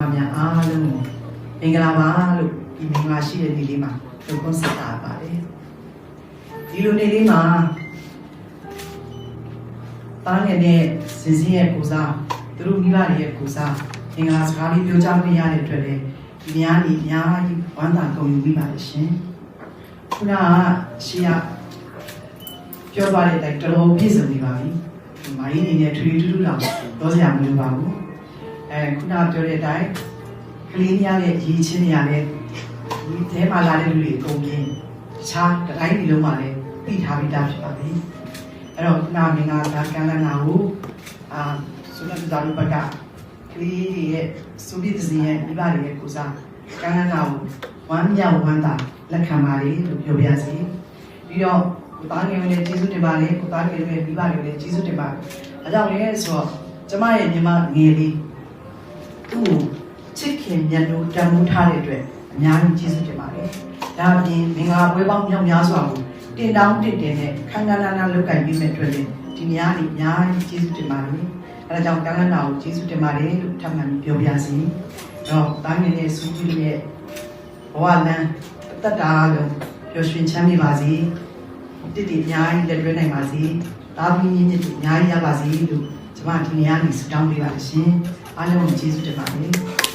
အားများအားလုံးကိုမင်္ဂလာပါလို့ဒီမင်္ဂလာရှိတဲ့နေ့လေးမှာထုတ်ခွင့်ဆက်တာပါတယ်ဒီလိုနေ့လေးမှာတားငယ်နဲ့စင်စင်ရဲ့ကိုစားသူတို့မိဘတွေရဲ့ကိုစားမင်္ဂလာစကားလေးပြောကြားခွင့်ရတဲ့အတွက်လည်းဒီများကြီးအများကြီးဝမ်းသာကုန်ယူမိပါတယ်ရှင်ခုနကရှေ့ကပြောသွားတဲ့အတိုင်းတော်တော်ပြည့်စုံနေပါပြီဒီမာကြီးအနေနဲ့ထူထူထူထူတော့ပြောစရာမလိုပါဘူး အဲခုနပြောတဲ့အတိုင်းကလေးများရဲ့ရည်ချင်းတွေရတယ်ဒီထဲမှာလာတဲ့လူတွေအကုန်ပြင်းတခြားတစ်တိုင်းဒီလုံးမှာလည်းသိထားပြီးသားဖြစ်ပါပြီအဲ့တော့ခုနမင်္ဂလာဒါကံလနာကိုအာဆုလတ်တာလူဘက်ကကလေးတွေရဲ့စုပိသစီရဲ့မိဘတွေရဲ့ကိုစားကံလနာကိုဝမ်းမြောက်ဝမ်းသာလက်ခံပါလေလို့ပြောပြရစီပြီးတော့ကိုသားငယ်လေးကျေးဇူးတင်ပါလေကိုသားငယ်လေးမိဘတွေလည်းကျေးဇူးတင်ပါအဲကြောင့်လည်းဆိုတော့ကျမရဲ့ညီမငယ်လေး သူ့ကိုချစ်ခင်မြတ်လို့တန်ဖိုးထားတဲ့အတွက်အများကြီးကျေးဇူးတင်ပါတယ်။ဒါအပြင်မင်္ဂလာပွဲပေါင်းမြောက်များစွာကိုတင်တောင်းတင်တင်နဲ့ခန်းခန်းနာနာလုပ်ကင်ပြီးမဲ့အတွက်လည်းဒီများကြီးအများကြီးကျေးဇူးတင်ပါတယ်။အဲဒါကြောင့်ကံလနာကိုကျေးဇူးတင်ပါတယ်လို့ထပ်မံပြီးပြောပြစီ။တော့တာငယ်ရဲ့စူးကြီးရဲ့ဘဝလမ်းတတ်တာလုံးပျော်ရွှင်ချမ်းမြေပါစေ။တည်တည်အများကြီးလက်တွဲနိုင်ပါစေ။တာပြီးမြင့်မြင့်အများကြီးရပါစေလို့ ကျွန်မဒီနေ့ကနေဆုတောင်းပေးပါရှင်။အားလုံးကိုကျေးဇူးတင်ပါတယ်။